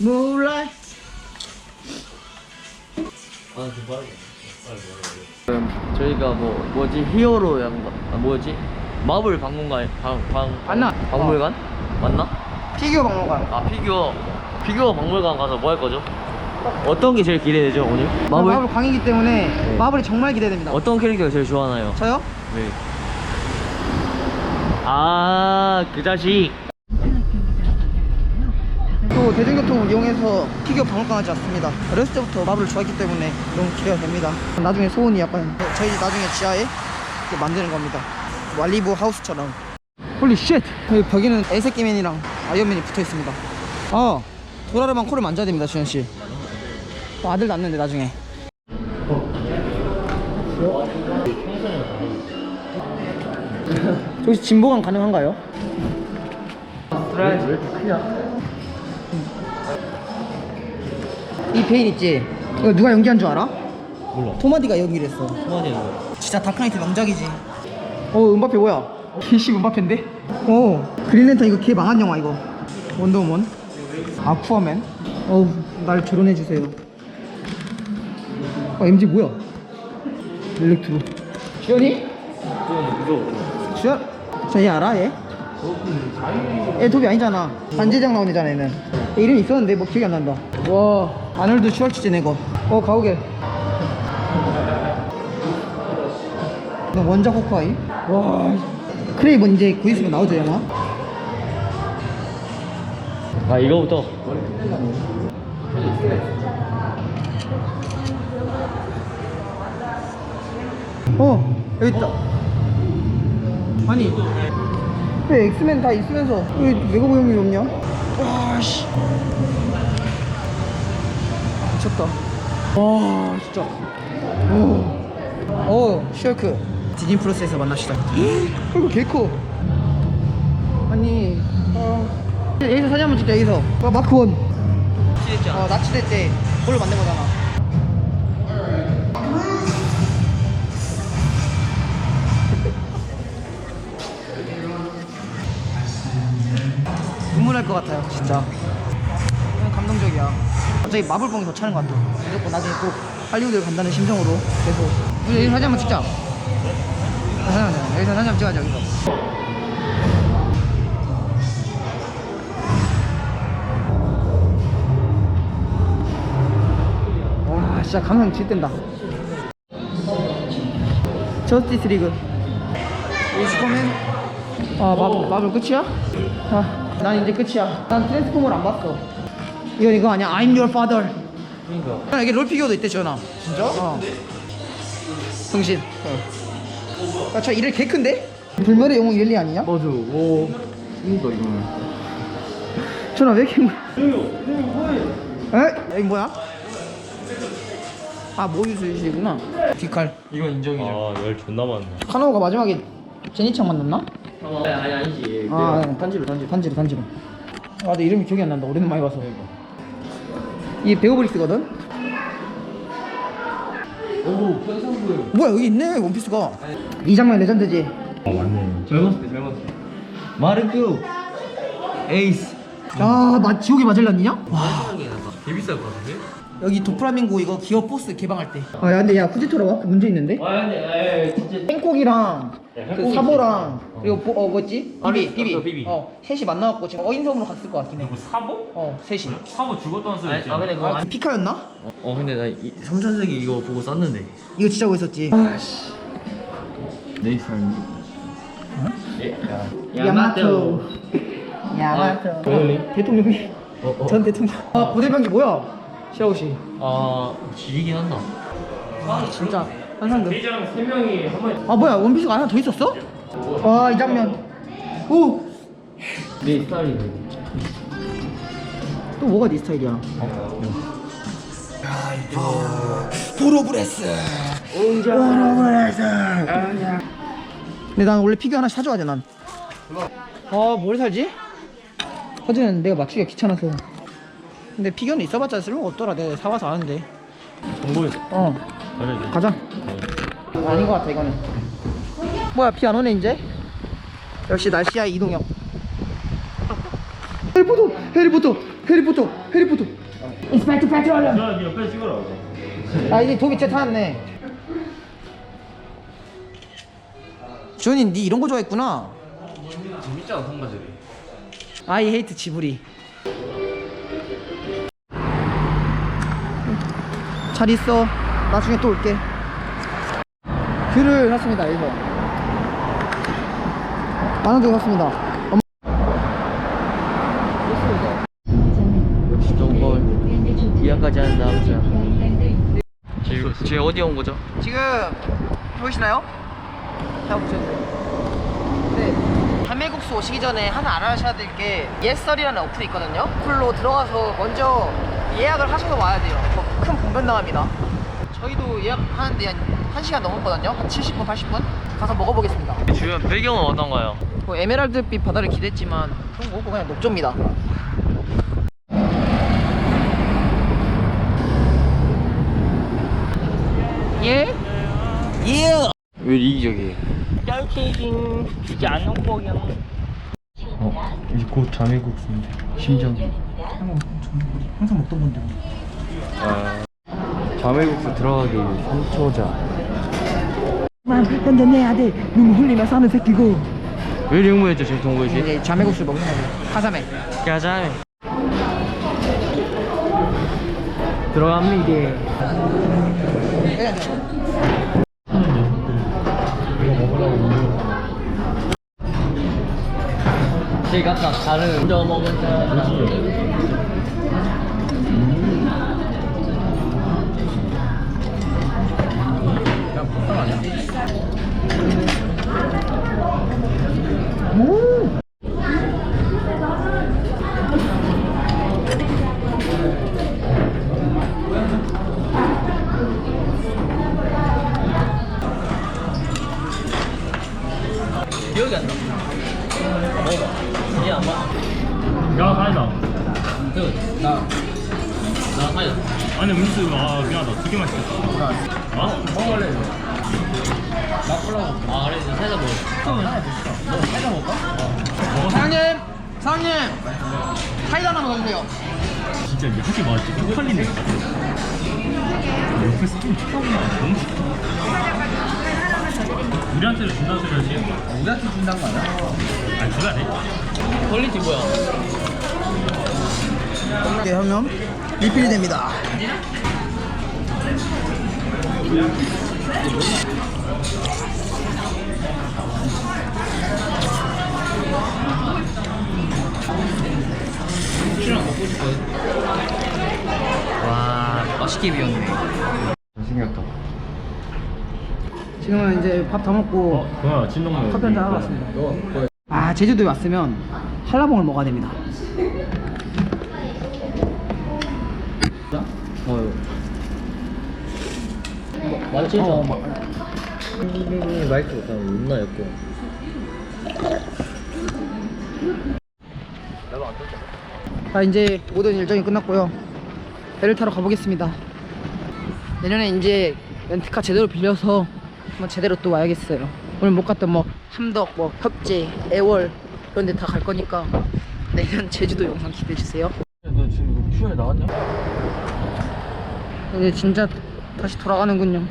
몰라. 지금 저희가 뭐 뭐지 히어로 양가 아, 뭐지 마블 박물관 방, 방 맞나? 박물관 맞나? 피규어 박물관. 아 피규어 피규어 박물관 가서 뭐 할 거죠? 어떤 게 제일 기대되죠 오늘? 마블? 마블 광이기 때문에 마블이 정말 기대됩니다. 어떤 캐릭터가 제일 좋아하나요? 저요? 네. 아그 자식 또 대중교통을 이용해서 피규어 박물관 하지 않습니다. 어렸을 때부터 마블을 좋아했기 때문에 너무 기대가 됩니다. 나중에 소원이 약간 저희 집 나중에 지하에 만드는 겁니다. 왈리브 하우스처럼. 홀리 쉣! 여기 벽에는 애새끼맨이랑 아이언맨이 붙어 있습니다. 아, 도라르만 코를 만져야 됩니다, 주현 씨. 또 아들 낳는데 나중에. 저기서 진보강 가능한가요? 왜 이렇게 크냐? 이 베인 있지? 이거 누가 연기한 줄 알아? 몰라 토마디가 연기를 했어. 소환이 진짜 다크나이트 명작이지. 어, 은바페 뭐야? 개씨 은바페인데? 어, 그린랜턴 이거 개 망한 영화 이거. 원더우먼. 아쿠아맨. 어우, 날 결혼해 주세요. 어, MG 뭐야? 일렉트로. 주현이? 무서워 주현? 저얘 알아 얘? 얘 도비 아니잖아. 반지장 나온 애잖아 얘는. 얘 이름 있었는데 뭐 기억이 안 난다. 와, 아놀드 슈왈츠제네거. 어, 가오게. 너 원작 호크아이? 와, 크레이븐 이제 곧 있으면 나오죠 영화? 아 이거부터 어, 여기 있다. 아니, 왜 엑스맨 다 있으면서 왜 메가보 형이 없냐? 와, 씨. 미쳤다. 와, 진짜. 오, 오, 슈어크. 디즈니 플러스에서 만납시다. 이거 개 커. 아니, 어, 여기서 사진 한번 찍자, 여기서. 와, 마크 원. 어, 납치될 때 그걸로 만든 거잖아. 눈물 날 것 같아요, 진짜. 갑자기 마블봉이 더 차는 것 같아. 무조건 나중에 꼭 할리우드를 간다는 심정으로 계속. 우리 여기서 사진 한번 찍자. 사진 한번 찍자. 여기서 사진 한번 찍어자, 여기서. 와, 진짜 감성 질댄다. 저스티스 리그. 이 슈퍼맨 아 마블 마블 끝이야? 아 난 이제 끝이야 난 트랜스포머를 안 봤어 이거 이거 아니야. I'm your father. 그러니까. 아, 여기 롤피규어도 있대 지원아. 진짜? 어. 어. 야저 이를 개 큰데? 불멸의 영웅 옐리 아니냐? 맞아. 오. 그니까 이거는. 전화 왜 이렇게 에? 여기 뭐야? 아 모유수유실이구나. 귀칼. 이건 인정이죠. 아열 존나 많네. 카노가 마지막에 제니창 만났나? 아니 아니 아니지. 아, 그 단지로 단지로. 단지로 단지로. 아, 내 이름이 기억이 안 난다. 오랜만에 많이 봐서. 이게 베오브릭스거든? 오 편성구요 뭐야, 여기 있네, 원피스가. 이 장면 레전드지? 아 맞네 젊었을 때 젊었을 때 마르크 에이스 야, 나 지옥에 맞을랐냐? 와, 개 비쌀 것 같은데? 여기 도프라밍고 이거 기어 포스 개방할 때. 아, 야, 근데 야, 후지토라 와? 문제 있는데? 아 아니 아니 진짜 행콕이랑 그 행콕이지. 사보랑 그리고 보, 어 뭐지? 아, 비비 그, 비비 그 비비. 어 셋이 만나갖고 지금 어인섬으로 갔을 것 같긴 해. 누구 사보? 어 셋이. 사보 죽었다는 소리 아니, 있지 아 근데 그거 아, 피카였나? 어, 어 근데 나 이, 3천세기 이거 보고 쌌는데 이거 진짜 멋있었지. 내 삶이 야마토. 야마토. 대통령이. 어, 어. 전 대통령. 아 고대병기 뭐야? 시라고 씨. 아 지리긴 한다 진짜 대장 3명이 한 번에 아 뭐야 원피스가 하나 더 있었어? 와 이 장면. 오. 내 스타일이 또 뭐가 네 스타일이야? 보로브레스. 보로브레스. 근데 난 원래 피규어 하나 사줘야 돼 난. 아뭘 살지? 사진은 내가 맞추기가 귀찮아서. 근데 피규어는 있어봤자 쓸모가 없더라. 내가 사와서 아는데. 정보에서 어. 가자 가자. 아닌 것 같아 이거는. 뭐야 비 안 오네 이제? 역시 날씨야 이동형. 해리포터 해리포터 해리포터 해리포터 인스펙터 페트롤 야, 니 옆에 찍어라. 아 이제 도비 째 타왔네 주원이 니 이런 거 좋아했구나 재밌잖아 성가들이 아이 헤이트 지브리 잘 있어 나중에 또 올게 귤을 샀습니다 이거. 만원 주고 샀습니다. 엄마 역시 동걸 이해까지 하는 남자 지금 지금 어디 온 거죠? 지금 보이시나요? 네. 담배국수 오시기 전에 하나 알아셔야 될 게 예썰이라는 어플이 있거든요. 어플로 들어가서 먼저 예약을 하셔서 와야 돼요. 뭐큰 봉변 당합니다. 저희도 예약하는데 한 1시간 넘었거든요 한 70분 80분 가서 먹어보겠습니다 주변 배경은 어떤가요? 뭐 에메랄드빛 바다를 기대했지만 그런 거 없고 그냥 녹조입니다 예? 예! 왜 이기적이에요? 이게 안 홍보야. 어, 이제 곧 자매국수인데 심장이 항상 먹던 건데 아, 자매국수 들어가기 3초자 근데 내 아들 눈 흘리며 사는 새끼고. 왜 링무였죠 지금 동거이 씨? 이제 자매국수 먹는 거죠 가자매. 가자매. 들어갑니다 제가 아까 다른 저 먹은 자 기억이 안 나. 먹어봐. 얘안 먹어. 야, 사이다. 그, 나, 나 사야. 아니, 음료수, 아, 미안하다. 두 개만 시켰어. 어? 먹을래? 나 콜라고. 아, 그래, 이제 사야 먹어. 하나 드시죠. 너 사야 먹을까? 사장님! 사장님! 사이다 하나 먹어주세요 진짜 이게 하지 마. 진짜 쪽팔리네. 옆에서 좀 쳐다보나. 너무 싫다. 우리한테도 준다는 소리 하지. 우리한테 준다는 거 아니야? 아니, 줘야 돼. 퀄리티 뭐야? 이렇게 하면 리필이 됩니다 술이랑 먹고 싶어요. 와, 맛있게 비웠네. 잘생겼다. 지금은 이제 밥 다 먹고 어, 뭐야, 진동만. 커피 한잔 하러 왔습니다. 아 제주도에 왔으면 한라봉을 먹어야 됩니다. 맞지? 어, 막- 마이크가 존나 였고. 자 이제 모든 일정이 끝났고요. 배를 타러 가보겠습니다. 내년에 이제 렌트카 제대로 빌려서 한번 제대로 또 와야겠어요. 오늘 못 갔던 뭐 함덕 뭐 협재 애월 이런 데 다 갈 거니까 내년 제주도 영상 기대해주세요. 너 지금 큐에 나왔냐? 이제 진짜 다시 돌아가는군요